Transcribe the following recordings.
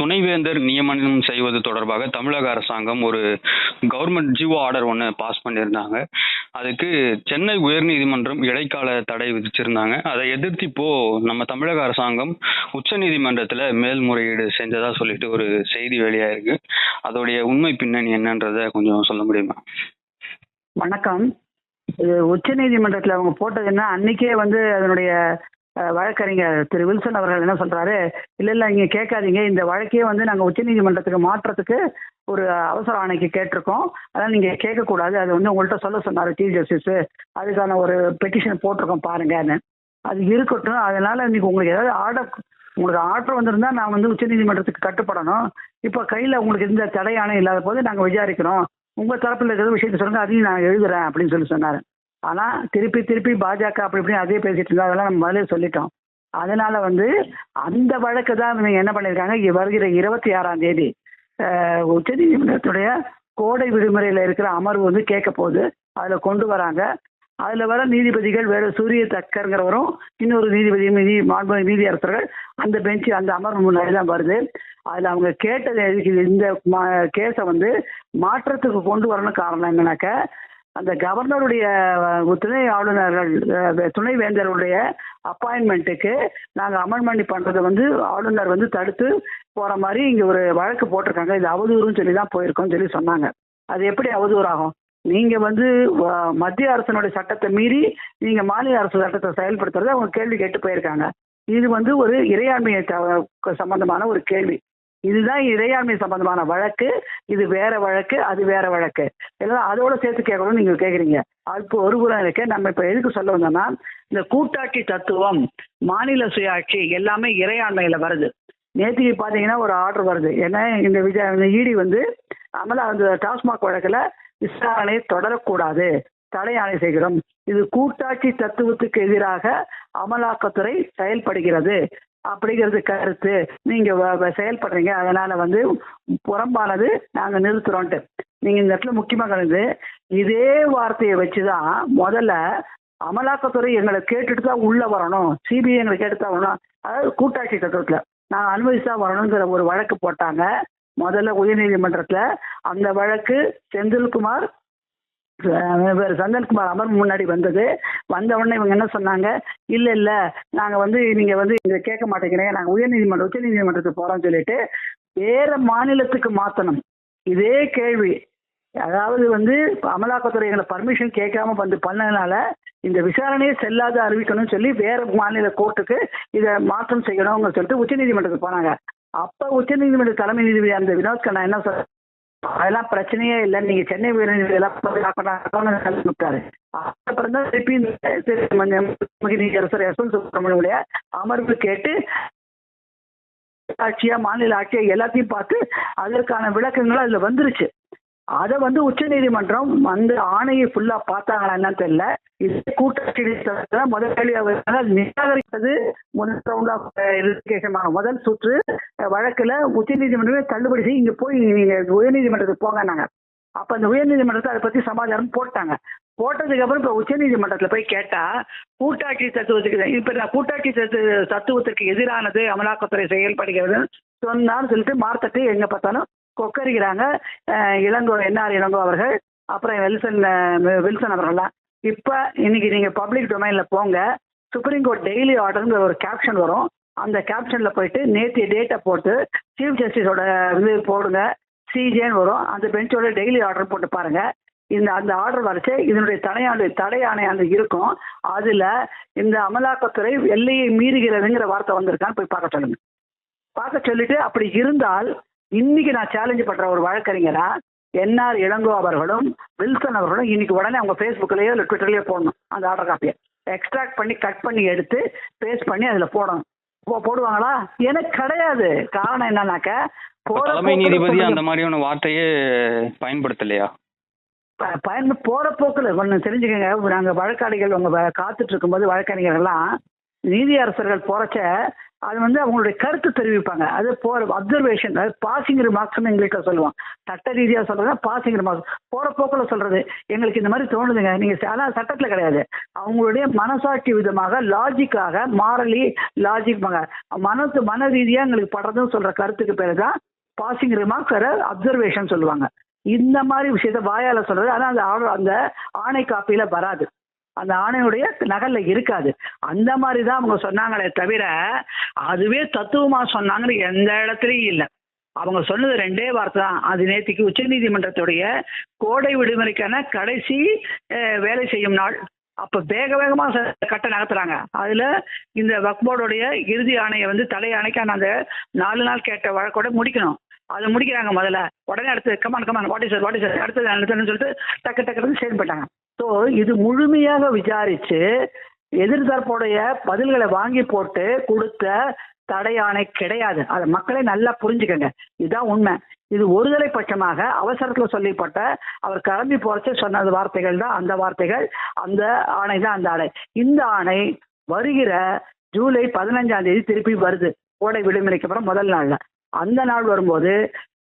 துணைவேந்தர் நியமனம் செய்வது தொடர்பாக தமிழக அரசாங்கம் ஒரு கவர்மெண்ட் ஜிஓ ஆர்டர் ஒன்று பாஸ் பண்ணியிருந்தாங்க. அதுக்கு சென்னை உயர்நீதிமன்றம் இடைக்கால தடை விதிச்சிருந்தாங்க. அதை எதிர்த்து இப்போ நம்ம தமிழக அரசாங்கம் உச்சநீதிமன்றத்தில் மேல்முறையீடு செஞ்சதா சொல்லிட்டு ஒரு செய்தி வெளியாயிருக்கு. அதோடைய உண்மை பின்னணி என்னன்றதை கொஞ்சம் சொல்ல முடியுமா? வணக்கம். இது உச்ச நீதிமன்றத்தில் அவங்க போட்டதுன்னா அன்னைக்கே வந்து அதனுடைய வழக்கறிஞர் திரு வில்சன் அவர்கள் என்ன சொல்றாரு இல்ல இல்ல நீங்க கேட்காதீங்க. இந்த வழக்கையே வந்து நாங்க உச்ச நீதிமன்றத்துக்கு மாற்றத்துக்கு ஒரு அவசர ஆணைக்கு கேட்டிருக்கோம். அதனால நீங்க கேட்கக்கூடாது. அது வந்து உங்கள்கிட்ட சொல்ல சொன்னாரு சீஃப் ஜஸ்டிஸ் அதுக்கான ஒரு பெட்டிஷன் போட்டிருக்கோம் பாருங்கன்னு அது இருக்கட்டும். அதனால இன்னைக்கு உங்களுக்கு ஏதாவது ஆர்டர் உங்களுக்கு ஆர்டர் வந்திருந்தா நான் வந்து உச்ச நீதிமன்றத்துக்கு கட்டுப்படணும். இப்போ கையில் உங்களுக்கு எந்த தடை இல்லாத போது நாங்கள் விசாரிக்கிறோம். உங்க தரப்புல இருக்கிற விஷயத்த சொல்லுங்க. அதையும் நான் எழுதுறேன் அப்படின்னு சொல்லி சொன்னாரு. ஆனா திருப்பி திருப்பி பாஜக அப்படி இப்படி அதே பேசிட்டு இருந்தா அதெல்லாம் நம்ம முதல்ல சொல்லிட்டோம். அதனால வந்து அந்த வழக்கு தான் இவங்க என்ன பண்ணியிருக்காங்க? வருகிற இருபத்தி ஆறாம் தேதி உச்ச நீதிமன்றத்துடைய கோடை விடுமுறையில் இருக்கிற அமர்வு வந்து கேட்க போகுது. அதில் கொண்டு வராங்க. அதில் வர நீதிபதிகள் வேற சூரிய தக்கருங்கிறவரும் இன்னொரு நீதிபதி நீதி மாண்பு நீதியரசர்கள் அந்த பெஞ்சு அந்த அமர்வு முன்னாடி தான் வருது. அதில் அவங்க கேட்டது இந்த கேஸை வந்து மாற்றத்துக்கு கொண்டு வரணும் காரணம் என்னன்னாக்க அந்த கவர்னருடைய துணை ஆளுநர்கள் துணை வேந்தருடைய அப்பாயின்மெண்ட்டுக்கு நாங்கள் அமெண்ட்மெண்ட் பண்ணுறதை வந்து ஆளுநர் வந்து தடுத்து போகிற மாதிரி இங்கே ஒரு வழக்கு போட்டிருக்காங்க. இது அவதூறுன்னு சொல்லி தான் போயிருக்கோம்னு சொல்லி சொன்னாங்க. அது எப்படி அவதூறாகும்? நீங்கள் வந்து வ- மத்திய அரசனுடைய சட்டத்தை மீறி நீங்கள் மாநில அரசு சட்டத்தை செயல்படுத்துறதை அவங்க கேள்வி கேட்டு போயிருக்காங்க. இது வந்து ஒரு இறையாண்மையை சம்பந்தமான ஒரு கேள்வி. இதுதான் இறையாண்மை சம்பந்தமான வழக்கு இது வேற வழக்கு அது வேற வழக்கு. எல்லாம் அதோட சேர்த்து கேட்கணும்னு நீங்க கேக்குறீங்க. அதுக்கு ஒரு புறம் இருக்கு. நம்ம இப்ப எதுக்கு சொல்ல வந்தோம்னா இந்த கூட்டாட்சி தத்துவம் மாநில சுயாட்சி எல்லாமே இறையாண்மையில வருது. நேற்றுக்கு பாத்தீங்கன்னா ஒரு ஆர்டர் வருது. ஏன்னா இந்த விஜய் இந்த இடி வந்து அமலா அந்த டாஸ்மாக் வழக்குல விசாரணையை தொடரக்கூடாது. தடையாணை செய்கிறோம். இது கூட்டாட்சி தத்துவத்துக்கு எதிராக அமலாக்கத்துறை செயல்படுகிறது. அப்படிங்கிறது கருத்து. நீங்க வ- செயல்படுறீங்க. அதனால வந்து புறம்பானது நாங்க நிறுத்துறோம்ட்டு நீங்க இந்த இடத்துல முக்கியமா கலந்து இதே வார்த்தையை வச்சுதான் முதல்ல அமலாக்கத்துறை எங்களை கேட்டுட்டு தான் உள்ள வரணும். சிபிஐ எங்களை கேட்டு தான் வரணும். அதாவது கூட்டாட்சி தத்துவத்துல நாங்கள் அனுமதிச்சா வரணுங்கிற ஒரு வழக்கு போட்டாங்க. முதல்ல உயர்நீதிமன்றத்துல அந்த வழக்கு செந்தில்குமார் வேறு சந்தன்குமார் அமர் முன்னாடி வந்தது. வந்த உடனே இவங்க என்ன சொன்னாங்க? இல்லை இல்லை நாங்கள் வந்து நீங்கள் வந்து இதை கேட்க மாட்டேங்கிறீங்க. நாங்கள் உயர்நீதிமன்றம் உச்ச நீதிமன்றத்துக்கு போறோம்னு சொல்லிட்டு வேற மாநிலத்துக்கு மாற்றணும் இதே கேள்வி. அதாவது வந்து அமலாக்கத்துறை எங்களை பர்மிஷன் கேட்காம வந்து பண்ணதுனால இந்த விசாரணையை செல்லாத அறிவிக்கணும்னு சொல்லி வேற மாநில கோர்ட்டுக்கு இதை மாற்றம் செய்யணும்னு சொல்லிட்டு உச்சநீதிமன்றத்துக்கு போனாங்க. அப்ப உச்சநீதிமன்ற தலைமை நீதிபதி அந்த வினோத் கண்ணா என்ன சொல்ற அதெல்லாம் பிரச்சனையே இல்லை. நீங்க சென்னை உயர்நீதிமன்றம் விட்டாரு. அப்புறம் தான் திருப்பி நீதியரசர் சுப்பிரமணியுடைய அமர்வு கேட்டு ஆட்சியா மாநில ஆட்சியா எல்லாத்தையும் பார்த்து அதற்கான விளக்கங்கள் அதுல வந்துருச்சு. அதை வந்து உச்ச நீதிமன்றம் அந்த ஆணையை ஃபுல்லா பார்த்தாங்களா என்னன்னு தெரியல. இது கூட்டத்தில் நீதிமன்றத்துல முதல் கேள்வி அவர் நிராகரித்தது முதல் ரவுண்ட் ஆஃப் முதல் சுற்று வழக்கில் வழக்குல உச்ச நீதிமன்றமே தள்ளுபடி செய்ய இங்க போய் நீங்க உயர்நீதிமன்றத்துக்கு போங்கன்னாங்க. அப்ப அந்த உயர்நீதிமன்றத்தை அதை பத்தி சமாச்சாரம் போட்டாங்க. போட்டதுக்கு அப்புறம் இப்ப உச்சநீதிமன்றத்துல போய் கேட்டா கூட்டாட்சி தத்துவத்துக்கு இப்ப நான் கூட்டாட்சி தத்துவத்திற்கு எதிரானது அமலாக்கத்துறை செயல்படுகிறது சொன்னான்னு சொல்லிட்டு மார்த்தட்டு எங்க பார்த்தாலும் கொக்கரிக்கிறாங்க. இளங்கோ என்ஆர் இளங்கோ அவர்கள் அப்புறம் வெல்சன் வில்சன் அவர்கள்லாம். இப்போ இன்னைக்கு நீங்கள் பப்ளிக் டொமைனில் போங்க. சுப்ரீம் கோர்ட் டெய்லி ஆர்டர்ங்கிற ஒரு கேப்ஷன் வரும். அந்த கேப்ஷனில் போயிட்டு நேற்று டேட்டை போட்டு சீஃப் ஜஸ்டிஸோட இது போடுங்க. சிஜேன்னு வரும். அந்த பெஞ்சோட டெய்லி ஆர்டர் போட்டு பாருங்க. இந்த அந்த ஆர்டர் வரைச்சு இதனுடைய தடையாண்டு தடை ஆணையாண்டு இருக்கும். அதில் இந்த அமலாக்கத்துறை எல்லையை மீறுகிறதுங்கிற வார்த்தை வந்திருக்கான்னு போய் பார்க்க சொல்லுங்க. பார்க்க சொல்லிட்டு அப்படி இருந்தால் இன்னைக்கு நான் சேலஞ்ச் பண்ற ஒரு வழக்கறிஞரா என்ஆர் இளங்கோ அவர்களும் வில்சன் அவர்களும் இன்னைக்கு உடனே அவங்க ஃபேஸ்புக்லயோ இல்லை ட்விட்டர்லயோ போடணும் அந்த ஆர்டர் காப்பியை எக்ஸ்ட்ராக்ட் பண்ணி கட் பண்ணி எடுத்து பேஸ்ட் பண்ணி அதுல போடணும். போடுவாங்களா? எனக்கு கிடையாது. காரணம் என்னன்னாக்க தலைமை நீதிபதி. அந்த மாதிரியான வார்த்தையே பயன்படுத்தலையா? பயன் போற போக்குல ஒன்று தெரிஞ்சுக்கங்க. நாங்க வழக்காளிகள் உங்க காத்துட்டு இருக்கும்போது வழக்கறிஞர்கள்லாம் நீதியரசர்கள் போறச்ச அது வந்து அவங்களுடைய கருத்து தெரிவிப்பாங்க. அது போற அப்சர்வேஷன் அதாவது பாசிங் ரிமார்க்ஸ்னு எங்கள்கிட்ட சொல்லுவோம் சட்ட ரீதியா சொல்றது பாசிங் ரிமார்க்ஸ் போற போக்கில் சொல்றது. எங்களுக்கு இந்த மாதிரி தோணுதுங்க. நீங்க ஆனால் சட்டத்துல கிடையாது. அவங்களுடைய மனசாட்சி விதமாக லாஜிக்காக மாரலி லாஜிக் மனசு மன ரீதியா எங்களுக்கு படுறதுன்னு சொல்ற கருத்துக்கு பேரு தான் பாசிங் ரிமார்க்ஸ் அப்சர்வேஷன் சொல்லுவாங்க. இந்த மாதிரி விஷயத்த வாயால சொல்றது. ஆனா அந்த அந்த ஆணை காப்பியில வராது. அந்த ஆணையுடைய நகல்ல இருக்காது. அந்த மாதிரி தான் அவங்க சொன்னாங்களே தவிர அதுவே தத்துவமா சொன்னாங்கன்னு எந்த இடத்துலையும் இல்லை. அவங்க சொன்னது ரெண்டே வார்த்தை தான். அது நேற்றுக்கு உச்சநீதிமன்றத்துடைய கோடை விடுமுறைக்கான கடைசி வேலை செய்யும் நாள். அப்ப வேக வேகமா ச- கட்ட நகர்த்துறாங்க. அதுல இந்த வக்போர்டுடைய இறுதி ஆணையை வந்து தலை ஆணைக்கான அந்த நாலு நாள் கேட்ட வழக்கோட முடிக்கணும். அதை முடிக்கிறாங்க முதல்ல. உடனே அடுத்து கமான் கமான் வாட்டி சார் வாட்டி சார் அடுத்தது அடுத்ததுன்னு சொல்லிட்டு டக்கு டக்குன்னு சேர்ந்து போயிட்டாங்க ஸோ இது முழுமையாக விசாரிச்சு எதிர்த்தரப்புடைய பதில்களை வாங்கி போட்டு கொடுத்த தடை ஆணை கிடையாது. அதை மக்களை நல்லா புரிஞ்சுக்கங்க. இதுதான் உண்மை. இது ஒருதலை பட்சமாக அவசரத்தில் சொல்லப்பட்ட அவர் கிளம்பி போறச்சு சொன்ன வார்த்தைகள் தான் அந்த வார்த்தைகள் அந்த ஆணை தான் அந்த ஆணை. இந்த ஆணை வருகிற ஜூலை பதினஞ்சாம் தேதி திருப்பி வருது. கோடை விடுமுறைக்கு அப்புறம் முதல் நாள்ல. அந்த நாள் வரும்போது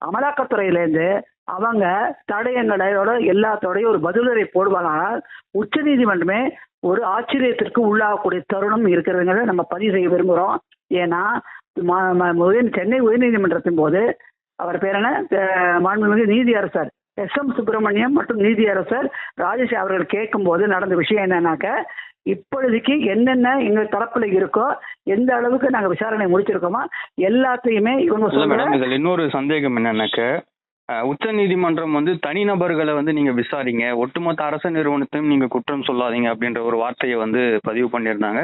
அமலாக்கத்துறையிலேருந்து அவங்க தடயங்களோட எல்லாத்தோடையும் ஒரு பதிலுரை போடுவாங்க. உச்சநீதிமன்றமே ஒரு ஆச்சரியத்திற்கு உள்ளாகக்கூடிய தருணம் இருக்கிறதுங்கிறத நம்ம பதிவு செய்ய விரும்புகிறோம் ஏன்னா சென்னை உயர்நீதிமன்றத்தின் போது அவர் பேர் என்ன? மாண்புமிகு நீதியரசர் எஸ். எம். சுப்பிரமணியம் மற்றும் நீதியரசர் ராஜேஷ் அவர்கள் கேட்கும்போது நடந்த விஷயம் என்னன்னாக்க இப்பொழுதைக்கு என்னென்ன எங்க தரப்புல இருக்கோ எந்த அளவுக்கு நாங்க விசாரணை முடிச்சிருக்கோமோ எல்லாத்தையுமே இவங்க இன்னொரு சந்தேகம் என்னன்னாக்க உச்ச நீதிமன்றம் வந்து தனிநபர்களை வந்து நீங்க விசாரிங்க. ஒட்டுமொத்த அரசு நிறுவனத்தையும் நீங்க குற்றம் சொல்லாதீங்க அப்படின்ற ஒரு வார்த்தையை வந்து பதிவு பண்ணியிருந்தாங்க.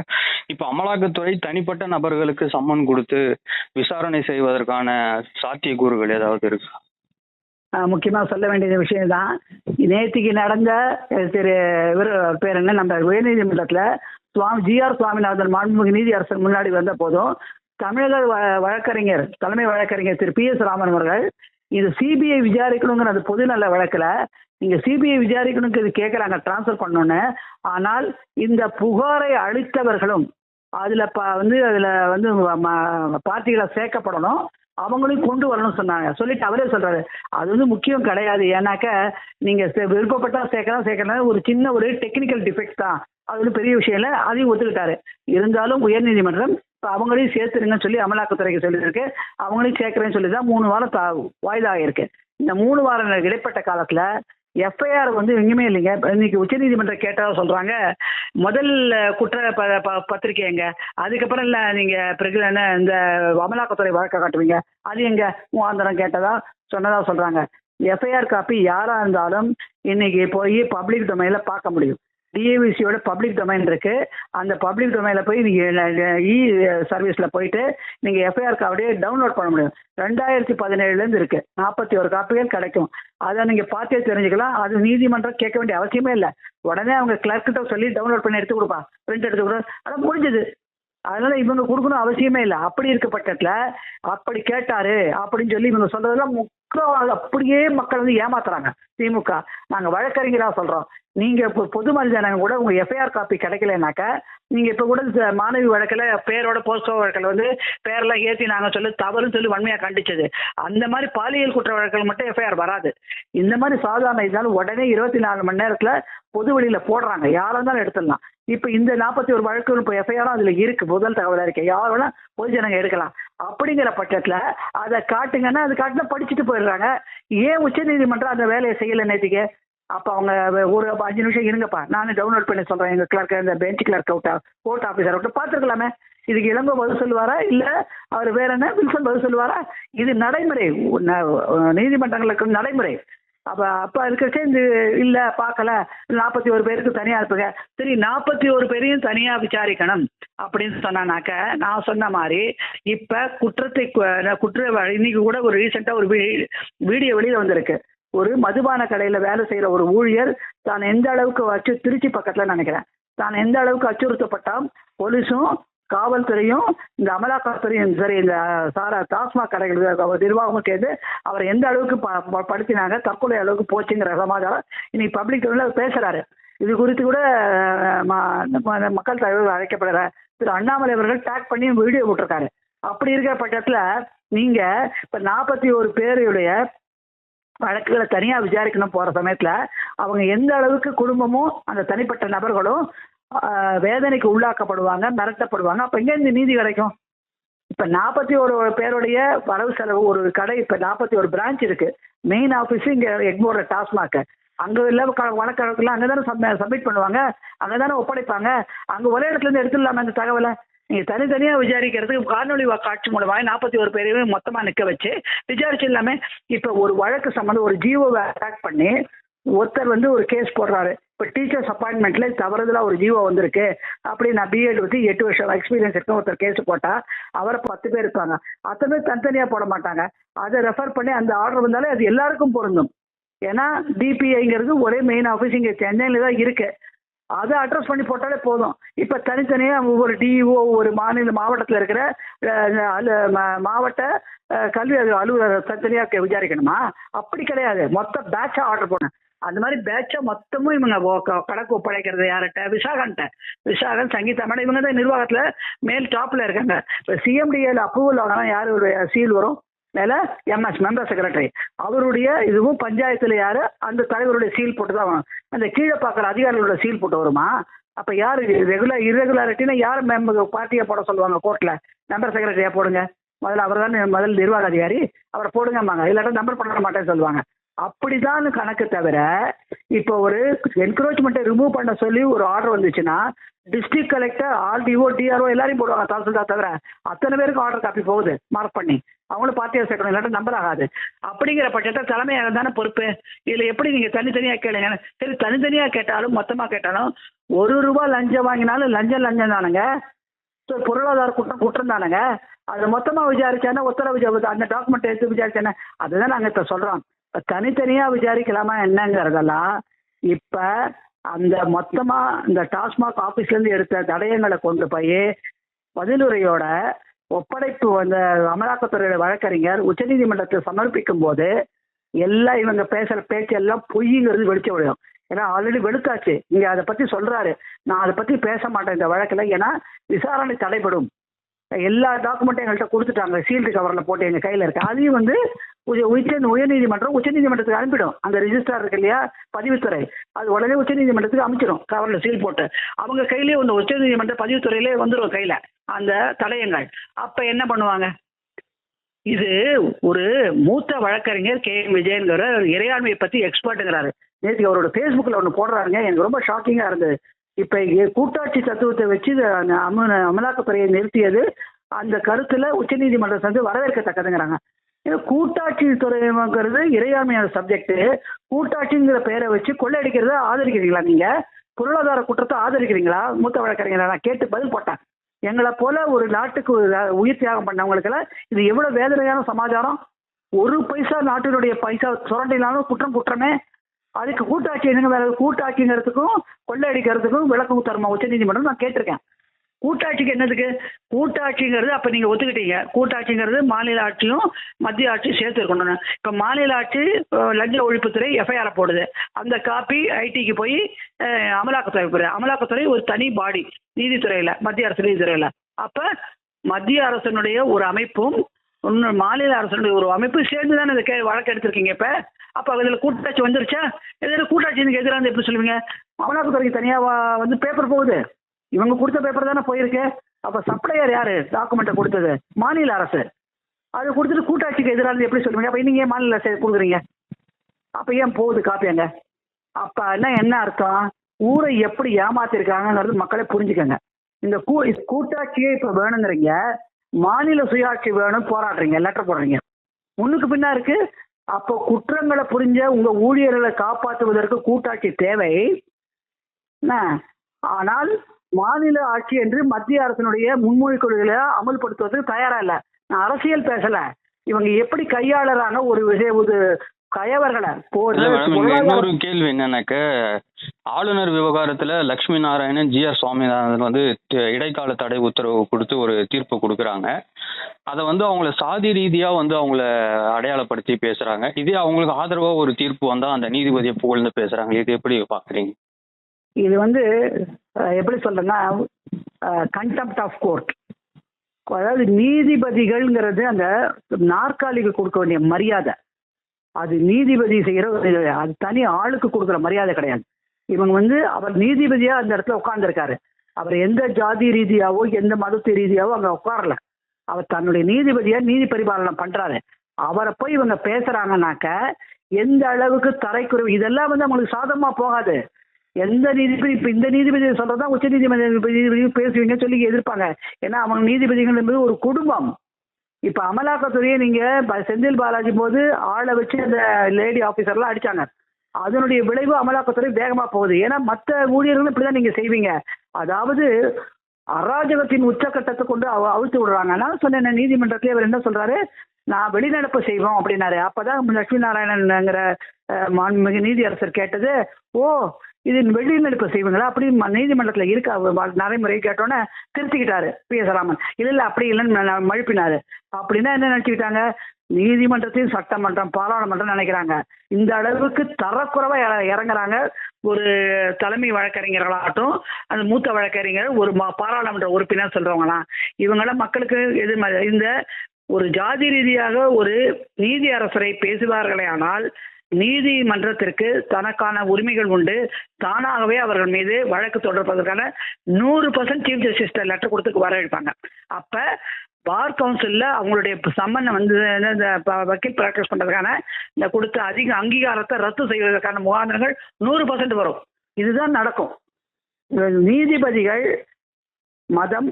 இப்ப அமலாக்கத்துறை தனிப்பட்ட நபர்களுக்கு சம்மன் கொடுத்து விசாரணை செய்வதற்கான சாத்தியக்கூறுகள் ஏதாவது இருக்கு? ஆஹ் முக்கியமா சொல்ல வேண்டிய விஷயம் தான் நேற்றுக்கு நடந்த திரு இவர் பேர் என்ன? நம்ம உயர்நீதிமன்றத்துல சுவாமி ஜிஆர் சுவாமிநாதன் மாண்புமிகு நீதி அரசர் முன்னாடி வந்த போதும் தமிழக வ- வழக்கறிஞர் தலைமை வழக்கறிஞர் திரு பி எஸ் ராமன் அவர்கள் இது சிபிஐ விசாரிக்கணுங்கிற பொது நல வழக்கில் நீங்க சிபிஐ விசாரிக்கணுங்கிறது இது கேட்கறாங்க டிரான்ஸ்ஃபர் பண்ணோன்னு. ஆனால் இந்த புகாரை அளித்தவர்களும் அதுல ப- வந்து அதுல வந்து ம- பார்ட்டிகளை சேர்க்கப்படணும் அவங்களையும் கொண்டு வரணும்னு சொன்னாங்க. சொல்லிட்டு அவரே சொல்றாரு. அது வந்து முக்கியம் கிடையாது. ஏன்னாக்க நீங்க விருப்பப்பட்டா சேர்க்கலாம் சேர்க்கலாம் ஒரு சின்ன ஒரு டெக்னிக்கல் டிஃபெக்ட் தான். அது வந்து பெரிய விஷயம் இல்லை. அதையும் ஒத்துக்கிட்டாரு. இருந்தாலும் உயர்நீதிமன்றம் அவங்களையும் சேர்த்துருங்கன்னு சொல்லி அமலாக்கத்துறைக்கு சொல்லியிருக்கு. அவங்களையும் சேர்க்குறேன்னு சொல்லி தான் மூணு வாரம் தா வாய்தா ஆகிருக்கு இந்த மூணு வாரம் இடைப்பட்ட காலத்தில் எஃப்ஐஆர் வந்து எங்கேயுமே இல்லைங்க. இன்னைக்கு உச்சநீதிமன்றம் கேட்டதாக சொல்கிறாங்க முதல் குற்ற ப ப- அதுக்கப்புறம் இல்லை நீங்கள் பிறகு என்ன இந்த அமலாக்கத்துறை வழக்க காட்டுவீங்க. அது எங்க? மூவாந்தரம் கேட்டதா சொன்னதாக சொல்கிறாங்க எஃப்ஐஆர் காப்பி யாராக இருந்தாலும் இன்னைக்கு போய் பப்ளிக் டொமைனில் பார்க்க முடியும். டிஏவிசியோட பப்ளிக் டொமைன் இருக்கு. அந்த பப்ளிக் டொமைனில் போய் நீங்கள் இ சர்வீஸில் போயிட்டு நீங்கள் எஃப்ஐஆர் காப்பியே டவுன்லோட் பண்ண முடியும். ரெண்டாயிரத்தி பதினேழுலேருந்து இருக்கு. நாற்பத்தி ஒரு காப்பிகள் கிடைக்கும். அதை நீங்கள் பார்த்தே தெரிஞ்சுக்கலாம். அது நீதிமன்றம் கேட்க வேண்டிய அவசியமே இல்லை. உடனே அவங்க கிளர்க்கிட்ட சொல்லி டவுன்லோட் பண்ணி எடுத்து கொடுப்பா. பிரிண்ட் எடுத்து கொடு அதான் முடிஞ்சது. அதனால இவங்க கொடுக்கணும் அவசியமே இல்லை. அப்படி இருக்க பட்சத்தில் அப்படி கேட்டாரு அப்படின்னு சொல்லி இவங்க சொல்றதெல்லாம் மக்கள் அப்படியே மக்கள் வந்து ஏமாத்துறாங்க. திமுக. நாங்க வழக்கறிஞரா சொல்றோம். நீங்க இப்போ பொது மனிதனாங்க கூட உங்க எஃப்ஐஆர் காப்பி கிடைக்கலனாக்க நீங்க இப்ப கூட மாணவி வழக்குல பேரோட போஸ்டோ வழக்கில் வந்து பேரெல்லாம் ஏத்தி நாங்க சொல்லி தவறுன்னு சொல்லி வன்மையா கண்டிச்சது. அந்த மாதிரி பாலியல் குற்ற வழக்கில் மட்டும் எஃப்ஐஆர் வராது. இந்த மாதிரி சாதாரண இருந்தாலும் உடனே இருபத்தி நாலு மணி நேரத்துல பொது வெளியில போடுறாங்க. யாரா இருந்தாலும் எடுத்துடலாம். இப்ப இந்த நாற்பத்தி ஒரு வழக்கு இப்போ எஃப்ஐஆரும் அதுல இருக்கு. முதல் தகவலா இருக்கு. யார் வேணா பொதுஜனங்க எடுக்கலாம். அப்படிங்கிற பட்சத்துல அதை காட்டுங்கன்னா அது காட்டினா படிச்சுட்டு போயிடுறாங்க. ஏன் உச்சநீதிமன்றம் அந்த வேலையை செய்யல நேற்றுக்கு அப்ப அவங்க ஒரு அஞ்சு நிமிஷம் இருங்கப்பா. நானும் டவுன்லோட் பண்ணி சொல்றேன். எங்க கிளர்க் இந்த பெஞ்ச் கிளர்க் அவுட்டா கோர்ட் ஆஃபீஸர் அவுட்டா பார்த்துருக்கலாமே. இதுக்கு இளங்கோ பதில் சொல்லுவாரா? இல்ல அவர் வேற என்ன? வில்சன் பதில் சொல்லுவாரா? இது நடைமுறை. நீதிமன்றங்களுக்கு நடைமுறை. அப்ப அப்ப இருக்கிறச்சே இந்த இல்ல பார்க்கல. நாற்பத்தி ஒரு பேருக்கு தனியா இருப்புங்க. சரி நாற்பத்தி ஒரு பேரையும் தனியா விசாரிக்கணும் அப்படின்னு சொன்னானாக்க நான் சொன்ன மாதிரி இப்ப குற்றத்தை கு- குற்ற இன்னைக்கு கூட ஒரு ரீசெண்டா ஒரு வீ- வீடியோ வெளியில வந்திருக்கு. ஒரு மதுபான கடையில வேலை செய்யற ஒரு ஊழியர் தான் எந்த அளவுக்கு வச்சு திருச்சி பக்கத்துல நினைக்கிறேன். தான் எந்த அளவுக்கு அச்சுறுத்தப்பட்டால் போலீஸும் காவல்துறையும் இந்த அமலாக்கத்துறையும் சரி இந்த சாரா டாஸ்மாக் கடைகள் அவர் நிர்வாகமும் சேர்ந்து அவர் எந்த அளவுக்கு ப- படுத்தினாங்க தற்கொலை அளவுக்கு போச்சுங்கிற சமாச்சாரம் இன்னைக்கு பப்ளிக் பேசுறாரு. இது குறித்து கூட ம- மக்கள் தலைவர் அழைக்கப்படுற திரு அண்ணாமலை அவர்கள் டேக் பண்ணி வீடியோ போட்டிருக்காரு. அப்படி இருக்கிற பட்சத்துல நீங்க இப்ப நாற்பத்தி ஒரு பேருடைய வழக்குகளை தனியா விசாரிக்கணும் போற சமயத்துல அவங்க எந்த அளவுக்கு குடும்பமும் அந்த தனிப்பட்ட நபர்களும் வேதனைக்கு உள்ளாக்கப்படுவாங்க மிரட்டப்படுவாங்க. அப்ப எங்க இந்த நீதி கிடைக்கும்? இப்ப நாற்பத்தி ஒரு பேருடைய வரவு செலவு ஒரு கடை இப்ப நாற்பத்தி ஒரு பிரான்ச் இருக்கு. மெயின் ஆபீஸ் இங்க எக்மோட டாஸ்மாக். அங்க இல்ல க- வழக்கெல்லாம் அங்கதானே சப்மிட் பண்ணுவாங்க. அங்கதானே ஒப்படைப்பாங்க. அங்க ஒரே இடத்துல இருந்து எடுத்துடலாமே அந்த தகவலை? நீங்க தனித்தனியா விசாரிக்கிறதுக்கு காணொலி வா- காட்சி மூலமாக நாற்பத்தி ஒரு பேரையும் மொத்தமா நிக்க வச்சு விசாரிச்சிடலாமே. இப்ப ஒரு வழக்கு சம்மந்தம் ஒரு ஜியோவை அட்டாக் பண்ணி ஒருத்தர் வந்து ஒரு கேஸ் போடுறாரு. இப்போ டீச்சர்ஸ் அப்பாயின்மெண்ட்ல தவறுதலா ஒரு ஜீவோ வந்திருக்கு. அப்படி நான் பிஎட் வச்சு எட்டு வருஷம் எக்ஸ்பீரியன்ஸ் இருக்கு ஒருத்தர் கேஸ் போட்டா அவரை பத்து பேர் இருப்பாங்க. அத்தனை பேர் தனித்தனியா போட மாட்டாங்க. அதை ரெஃபர் பண்ணி அந்த ஆர்டர் வந்தாலே அது எல்லாருக்கும் பொருந்தும். ஏன்னா டிபிஐங்கிறது ஒரே மெயின் ஆஃபீஸ் இங்கே சென்னையில தான் இருக்கு. அதை அட்ரஸ் பண்ணி போட்டாலே போதும். இப்போ தனித்தனியாக ஒவ்வொரு டிஇஓ ஒவ்வொரு மாநில மாவட்டத்தில் இருக்கிற மாவட்ட கல்வி அலுவலர் தனித்தனியாக விசாரிக்கணுமா? அப்படி கிடையாது. மொத்த பேட்சாக ஆர்டர் போனேன் அந்த மாதிரி பேட்சை மொத்தமும் இவங்க கணக்கு ஒப்படைக்கிறது யார்கிட்ட? விசாகன்ட்ட. விசாகன் சங்கீதா மேடம் இவங்க தான் நிர்வாகத்தில் மேல் டாப்ல இருக்காங்க. இப்போ சிஎம்டிஏல அப்ரூவல் ஆகணும் யாருடைய சீல் வரும்? மேல எம்எஸ் மெம்பர் செக்ரட்டரி அவருடைய இதுவும் பஞ்சாயத்துல யாரு? அந்த தலைவருடைய சீல் போட்டு தான் வரும். அந்த கீழே பார்க்குற அதிகாரிகளோட சீல் போட்டு வருமா? அப்ப யாரு ரெகுலர் irregularityனா யார் மெம்பர் பார்ட்டியை போட சொல்லுவாங்க கோர்ட்ல மெம்பர் செக்ரட்டரியா போடுங்க. முதல்ல அவர் தான் முதல் நிர்வாக அதிகாரி. அவரை போடுங்கம்பாங்க. இல்லாட்டா நம்பர் பண்ண மாட்டேன்னு சொல்லுவாங்க. அப்படிதான் கணக்கு தவிர இப்போ ஒரு என்க்ரோச்மெண்ட்டை ரிமூவ் பண்ண சொல்லி ஒரு ஆர்டர் வந்துச்சுன்னா டிஸ்ட்ரிக்ட் கலெக்டர் ஆர்டிஓ டிஆர்ஓ எல்லாரையும் போடுவாங்க தாசில்தார் தவிர. அத்தனை பேருக்கு ஆர்டர் காப்பி போகுது மார்க் பண்ணி. அவங்களும் பார்ட்டியை சேர்க்கணும் இல்லாட்டி நம்பர் ஆகாது அப்படிங்கிற பட்சத்தை தலைமையாக தானே பொறுப்பு? இல்லை எப்படி நீங்கள் தனித்தனியாக கேளுங்க. சரி தனித்தனியாக கேட்டாலும் மொத்தமாக கேட்டாலும் ஒரு ரூபா லஞ்சம் வாங்கினாலும் லஞ்சம் லஞ்சம் தானுங்க. ஸோ பொருளாதார குற்றம் குற்றம் தானுங்க. அது மொத்தமாக விசாரிச்சானே உத்தரவு அந்த டாக்குமெண்ட் எடுத்து விசாரிச்சானே அதுதான் நாங்கள் இப்போ சொல்கிறோம் தனித்தனியா விசாரிக்கலாமா என்னங்கிறதெல்லாம் இப்ப அந்த மொத்தமா இந்த டாஸ்மாக் ஆபீஸ்ல இருந்து எடுத்த தடயங்களை கொண்டு போய் பதிலுரையோட ஒப்படைப்பு வந்த அமலாக்கத்துறையோட வழக்கறிஞர் உச்சநீதிமன்றத்தில் சமர்ப்பிக்கும் போது எல்லாம் இவங்க பேசுற பேச்சு எல்லாம் பொய்ங்கிறது வெளிச்ச விடும் ஏன்னா ஆல்ரெடி வெளுத்தாச்சு. இங்க அதை பத்தி சொல்றாரு. நான் அதை பத்தி பேச மாட்டேன் இந்த வழக்கில். ஏன்னா விசாரணை தடைபடும். எல்லா டாக்குமெண்ட்டும் எங்கள்கிட்ட கொடுத்துட்டாங்க. சீல்டு கவரில் போட்டு எங்கள் கையில் இருக்கு. அதையும் வந்து உச்ச உயர்நீதிமன்றம் உச்சநீதிமன்றத்துக்கு அனுப்பிடும். அந்த ரிஜிஸ்டார் இருக்கு இல்லையா? பதிவுத்துறை. அது உடனே உச்சநீதிமன்றத்துக்கு அமைச்சிடும் கவரில் சீல் போட்டு. அவங்க கையிலேயே வந்து உச்சநீதிமன்ற பதிவுத்துறையிலே வந்துடும் கையில். அந்த தடயங்கள். அப்போ என்ன பண்ணுவாங்க? இது ஒரு மூத்த வழக்கறிஞர் கே. எம். விஜயன்கிற இறையாண்மையை பற்றி எக்ஸ்பர்ட்டுங்கிறாரு நேற்று அவரோட ஃபேஸ்புக்கில் ஒன்று போடுறாருங்க. எனக்கு ரொம்ப ஷாக்கிங்காக இருந்தது. இப்போ கூட்டாட்சி தத்துவத்தை வச்சு இது அந்த அமலாக்கத்துறையை நிறுத்தியது அந்த கருத்துல உச்சநீதிமன்றம் வந்து வரவேற்கத்தக்கதுங்கிறாங்க. ஏன்னா கூட்டாட்சி துறைங்கிறது இறையாண்மையான சப்ஜெக்ட் கூட்டாட்சிங்கிற பெயரை வச்சு கொள்ளையடிக்கிறத ஆதரிக்கிறீங்களா நீங்க? பொருளாதார குற்றத்தை ஆதரிக்கிறீங்களா? மூத்த வழக்கறிஞரை? நான் கேட்டு பதில் போட்டேன். எங்களை போல ஒரு நாட்டுக்கு ஒரு உயிர் தியாகம் பண்ணவங்களுக்கெல்லாம் இது எவ்வளவு வேதனையான சமாச்சாரம். ஒரு பைசா நாட்டினுடைய பைசா சுரண்டினாலும் குற்றம் குற்றமே. அதுக்கு கூட்டாட்சி என்னங்க வேற? கூட்டாட்சிங்கிறதுக்கும் கொள்ளையடிக்கிறதுக்கும் விளக்கம் தரமாக உச்ச நீதிமன்றம் நான் கேட்டிருக்கேன். கூட்டாட்சிக்கு என்னதுக்கு? கூட்டாட்சிங்கிறது அப்ப நீங்க ஒத்துக்கிட்டீங்க. கூட்டாட்சிங்கிறது மாநில ஆட்சியும் மத்திய ஆட்சியும் சேர்த்து இருக்கணும் இப்ப மாநில ஆட்சி லஞ்ச ஒழிப்புத்துறை எஃப்ஐஆர் போடுது. அந்த காப்பி ஐடிக்கு போய் அமலாக்கத்துறை போகுது அமலாக்கத்துறை ஒரு தனி பாடி நீதித்துறையில மத்திய அரசு நீதித்துறையில. அப்ப மத்திய அரசனுடைய ஒரு அமைப்பும் இன்னொரு மாநில அரசு ஒரு அமைப்பு சேர்ந்து தானே இந்த கே- வழக்கு எடுத்திருக்கீங்க இப்ப? அப்ப அதுல கூட்டாட்சி வந்துருச்சா? எதிர கூட்டாட்சிக்கு எதிராக எப்படி சொல்லுவீங்க? அமலாக்கத்துறைக்கு தனியா வந்து பேப்பர் போகுது. இவங்க கொடுத்த பேப்பர் தானே போயிருக்கு. அப்ப சப்ளையர் யாரு? டாக்குமெண்ட்டை கொடுத்தது. மாநில அரசு. அது கொடுத்துட்டு கூட்டாட்சிக்கு எதிராக இருந்து எப்படி சொல்லுவீங்க? அப்ப நீங்க ஏன் மாநில அரசு கொடுக்குறீங்க? அப்ப ஏன் போகுது காப்பியாங்க அப்ப என்ன என்ன அர்த்தம்? ஊரை எப்படி ஏமாத்திருக்காங்கிறது மக்களே புரிஞ்சுக்கங்க. இந்த கூ கூட்டாட்சியே இப்ப வேணுங்கிறீங்க. மாநில சுயாட்சி வேணும் போராடுறீங்க லெட்டர் போடுறீங்க. முன்னுக்கு பின்னா இருக்கு அப்போ குற்றங்களை புரிஞ்ச உங்க ஊழியர்களை காப்பாற்றுவதற்கு கூட்டாட்சி தேவை. என்ன? ஆனால் மாநில ஆட்சி என்று மத்திய அரசினுடைய முன்மொழி கொள்கைகளை அமல்படுத்துவதற்கு தயாரா இல்லை. நான் அரசியல் பேசல. இவங்க எப்படி கையாளறாங்க ஒரு விஷய ஒரு கயவர்களை இன்னொரு கேள்வி என்னன்னாக்க ஆளுநர் விவகாரத்துல லட்சுமி நாராயணன் ஜி ஆர் சுவாமிநாதன் வந்து இடைக்கால தடை உத்தரவு கொடுத்து ஒரு தீர்ப்பு கொடுக்குறாங்க. அதை வந்து அவங்கள சாதி ரீதியா வந்து அவங்கள அடையாளப்படுத்தி பேசுறாங்க. இதே அவங்களுக்கு ஆதரவா ஒரு தீர்ப்பு வந்தா அந்த நீதிபதியை புகழ்ந்து பேசுறாங்க. இது எப்படி பாக்குறீங்க? இது வந்து எப்படி சொல்றேன்னா கண்டெம்ட் ஆஃப் கோர்ட் அதாவது நீதிபதிகள்ங்கிறது அந்த நாற்காலிக்கு கொடுக்க வேண்டிய மரியாதை. அது நீதிபதி செய்கிற ஒரு அது தனி ஆளுக்கு கொடுக்குற மரியாதை கிடையாது. இவங்க வந்து அவர் நீதிபதியா அந்த இடத்துல உட்கார்ந்துருக்காரு. அவர் எந்த ஜாதி ரீதியாவோ எந்த மதத்து ரீதியாவோ அங்க உட்காரல. அவர் தன்னுடைய நீதிபதியா நீதி பரிபாலனை பண்றாரு. அவரை போய் இவங்க பேசுறாங்கனாக்க எந்த அளவுக்கு தரைக்குறைவு இதெல்லாம் வந்து அவங்களுக்கு சாதகமா போகாது. எந்த நீதிபதி இப்ப இந்த நீதிபதி சொல்றதா உச்ச நீதிபதி பேசுவீங்க சொல்லி எதிர்ப்பாங்க. ஏன்னா அவங்க நீதிபதிகள் என்பது ஒரு குடும்பம். இப்ப அமலாக்கத்துறையை நீங்க ப- செந்தில் பாலாஜி போது ஆளை வச்சு அந்த லேடி ஆபீசர்லாம் அடிச்சாங்க. அதனுடைய விளைவு அமலாக்கத்துறை வேகமா போகுது. ஏன்னா மற்ற ஊழியர்களும் இப்படிதான் நீங்க செய்வீங்க. அதாவது அராஜகத்தின் உச்சக்கட்டத்தை கொண்டு அவ- அவிழ்த்து விடுறாங்க. நான் சொன்னேன் நீதிமன்றத்திலே அவர் என்ன சொல்றாரு? நான் வெளிநடப்பு செய்வோம் அப்படின்னாரு. அப்பதான் லட்சுமி நாராயணன்ங்கிற மாண்புமிகு நீதியரசர் கேட்டது ஓ இது வெளிநடப்பு செய்வீங்களா? அப்படி நீதிமன்றத்தில் நீதிமன்றத்துல இருக்கா? நடைமுறை கேட்டோன்னே திருத்திக்கிட்டாரு பி எஸ் ராமன். இல்ல இல்ல அப்படி இல்லைன்னு மழுப்பினாரு அப்படின்னா என்ன நினைச்சுக்கிட்டாங்க? நீதிமன்றத்தையும் சட்டமன்றம் பாராளுமன்றம் நினைக்கிறாங்க. இந்த அளவுக்கு தரக்குறைவா இற- இறங்குறாங்க. ஒரு தலைமை வழக்கறிஞர்களாகட்டும் அந்த மூத்த வழக்கறிஞர் ஒரு பாராளுமன்ற உறுப்பினர் சொல்றவங்களாம் இவங்களாம் மக்களுக்கு எது இந்த ஒரு ஜாதி ரீதியாக ஒரு நீதி அரசரை பேசுவார்களே ஆனால் நீதிமன்றத்திற்கு தனக்கான உரிமைகள் உண்டு. தானாகவே அவர்கள் மீது வழக்கு தொடர்பதற்கான நூறு பர்சன்ட் சீஃப் ஜஸ்டிஸ் லெட்டர் கொடுத்து வரவேற்பாங்க அப்ப பார் கவுன்சில்ல அவங்களுடைய சம்மன் வந்து இந்த வக்கீல் ப்ராக்டிஸ் பண்றதுக்கான இந்த கொடுத்த அதிக அங்கீகாரத்தை ரத்து செய்வதற்கான முகாந்திரங்கள் நூறு பர்சன்ட் வரும். இதுதான் நடக்கும். நீதிபதிகள் மதம்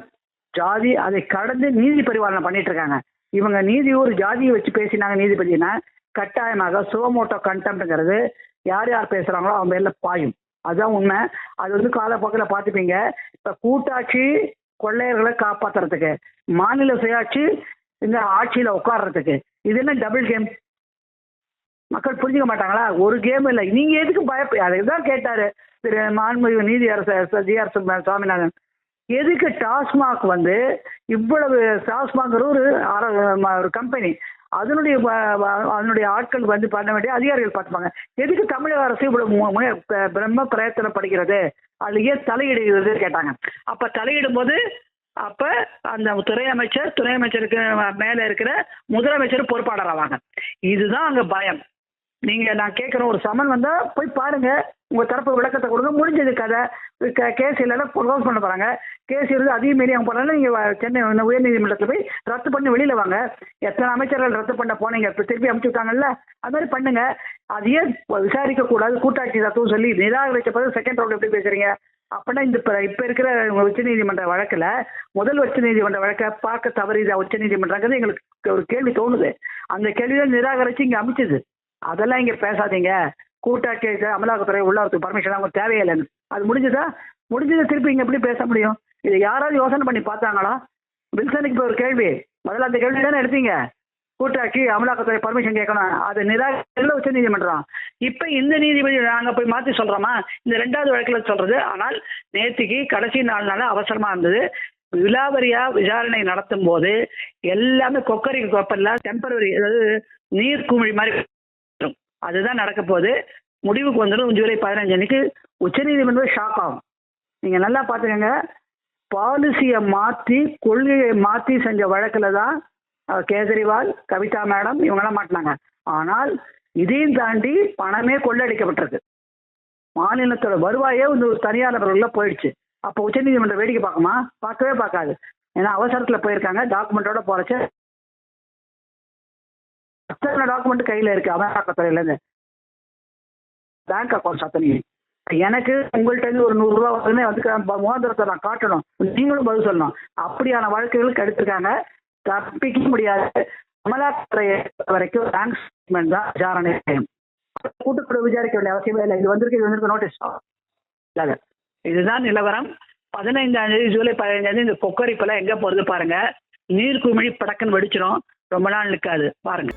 ஜாதி அதை கடந்து நீதி பரிபாலனை பண்ணிட்டு இருக்காங்க. இவங்க நீதி ஒரு ஜாதியை வச்சு பேசினாங்க நீதிபதினா கட்டாயமாக சுவமோட்டோ கண்டெம்ட்ங்கிறது யார் யார் பேசுகிறாங்களோ அவங்க பேர்ல பாயும். அதுதான் உண்மை. அது வந்து காலப்போக்கில் பார்த்துப்பீங்க. இப்போ கூட்டாட்சி கொள்ளையர்களை காப்பாற்றுறதுக்கு மாநில சுயாட்சி இந்த ஆட்சியில் உட்கார்றதுக்கு இது என்ன டபுள் கேம் மக்கள் புரிஞ்சுக்க மாட்டாங்களா? ஒரு கேம் இல்லை. நீங்க எதுக்கு பயப்ப அதை தான் கேட்டாரு. திரு மாண்புமிகு நீதி அரசர் ஜி. ஆர். சுவாமிநாதன். எதுக்கு டாஸ்மாக் வந்து இவ்வளவு டாஸ்மாக் ஒரு ஒரு கம்பெனி அதனுடைய அதனுடைய ஆட்கள் வந்து பண்ண வேண்டிய அதிகாரிகள் பார்த்துப்பாங்க. எதுக்கு தமிழக அரசு இவ்வளவு பிரம்ம பிரயத்தனப்படுகிறது அது ஏன் தலையிடுகிறது கேட்டாங்க. அப்ப தலையிடும் போது அப்ப அந்த துறை அமைச்சர் துறை அமைச்சருக்கு மேல இருக்கிற முதலமைச்சர் பொறுப்பாளர் ஆவாங்க. இதுதான் அங்க பயம். நீங்க நான் கேட்குற ஒரு சமன் வந்தா போய் பாருங்க. உங்க தரப்பு விளக்கத்தை கொடுங்க. முடிஞ்சது கதை. கேஸ் இல்லைன்னா க்ளோஸ் பண்ண போறாங்க. கேஸ் இருந்து அதையும் மீறி அவங்க போனாலும் நீங்க சென்னை உயர்நீதிமன்றத்தில் போய் ரத்து பண்ணி வெளியில வாங்க. எத்தனை அமைச்சர்கள் ரத்து பண்ண போனீங்க? இப்போ திருப்பி அமுச்சு விட்டாங்கல்ல? அது மாதிரி பண்ணுங்க. அதையே விசாரிக்க கூடாது? கூட்டாட்சி தத்துவம் சொல்லி நிராகரிச்ச பிறகு செகண்ட் ரவுண்ட் எப்படி பேசுறீங்க? அப்படின்னா இந்த இப்ப இருக்கிற உச்ச நீதிமன்ற வழக்குல முதல் உச்ச நீதிமன்ற வழக்கை பார்க்க தவறியதா உச்ச நீதிமன்றங்கிறது எங்களுக்கு ஒரு கேள்வி தோணுது. அந்த கேள்வியை நிராகரிச்சு இங்க அமைச்சது. அதெல்லாம் இங்கே பேசாதீங்க. கூட்டாட்சி அமலாக்கத்துறை உள்ளாரத்துக்கு பர்மிஷன் அவங்க தேவையில்லைன்னு. அது முடிஞ்சதா? முடிஞ்சதை திருப்பி இங்கே எப்படி பேச முடியும்? இதை யாராவது யோசனை பண்ணி பார்த்தாங்களா? வில்சனுக்கு இப்போ ஒரு கேள்வி. முதல்ல அந்த கேள்வி தானே எடுத்தீங்க? கூட்டாட்சி அமலாக்கத்துறை பர்மிஷன் கேட்கணும். அது நிராகரிக்கல உச்ச நீதிமன்றம். இப்போ இந்த நீதிபதி நாங்கள் போய் மாற்றி சொல்கிறோமா இந்த ரெண்டாவது வழக்கில் சொல்கிறது ஆனால் நேற்றுக்கு கடைசி நாள் நாள் அவசரமாக இருந்தது. விலாவரியா விசாரணை நடத்தும் போது எல்லாமே கொக்கரி கொப்பெல்லாம் டெம்பரரி அதாவது நீர் குமிழி மாதிரி அதுதான் நடக்க போகுது. முடிவுக்கு வந்துடும் ஜூலை பதினஞ்சு அன்னைக்கு உச்சநீதிமன்றம் ஷாக் ஆகும் நீங்கள் நல்லா பாத்துக்கங்க பாலிசியை மாற்றி கொள்கையை மாற்றி செஞ்ச வழக்கில் தான் கேஜரிவால் கவிதா மேடம் இவங்கெல்லாம் மாட்டினாங்க. ஆனால் இதையும் தாண்டி பணமே கொள்ளடிக்கப்பட்டிருக்கு. மாநிலத்தோட வருவாயே வந்து ஒரு தனியார் நபர்களில் போயிடுச்சு. அப்போ உச்சநீதிமன்றம் வேடிக்கை பார்க்குமா? பார்க்கவே பார்க்காது. ஏன்னா அவசரத்தில் போயிருக்காங்க. டாக்குமெண்ட்டோட போறச்சு அத்தனை டாக்குமெண்ட் கையில இருக்கு? அமலாக்கத்துறையில இருந்து பேங்க் அக்கௌண்ட்ஸ் அத்தனையும் எனக்கு உங்கள்ட்ட இருந்து ஒரு நூறு ரூபா வந்து வந்து மோதிரத்தை நான் காட்டணும். நீங்களும் பதில் சொல்லணும். அப்படியான வழக்குகளுக்கு எடுத்திருக்காங்க தப்பிக்க முடியாது. அமலாக்கத்துறையை பொறுத்த வரைக்கும் பேங்க் ஸ்டேட்மெண்ட் தான் விசாரணை செய்யும். கூட்டுக்குழு விசாரிக்க வேண்டிய அவசியமே இல்லை. இது வந்திருக்கு இது வந்திருக்கு நோட்டீஸ் இல்லை இதுதான் நிலவரம். பதினைந்தாம் தேதி ஜூலை பதினைஞ்சாம் தேதி இந்த கொக்கரிப்பெல்லாம் எங்கே போகிறது பாருங்க. நீர் குமிழி படக்குன்னு வெடிச்சிரும். ரொம்ப நாள் நிற்காது பாருங்க.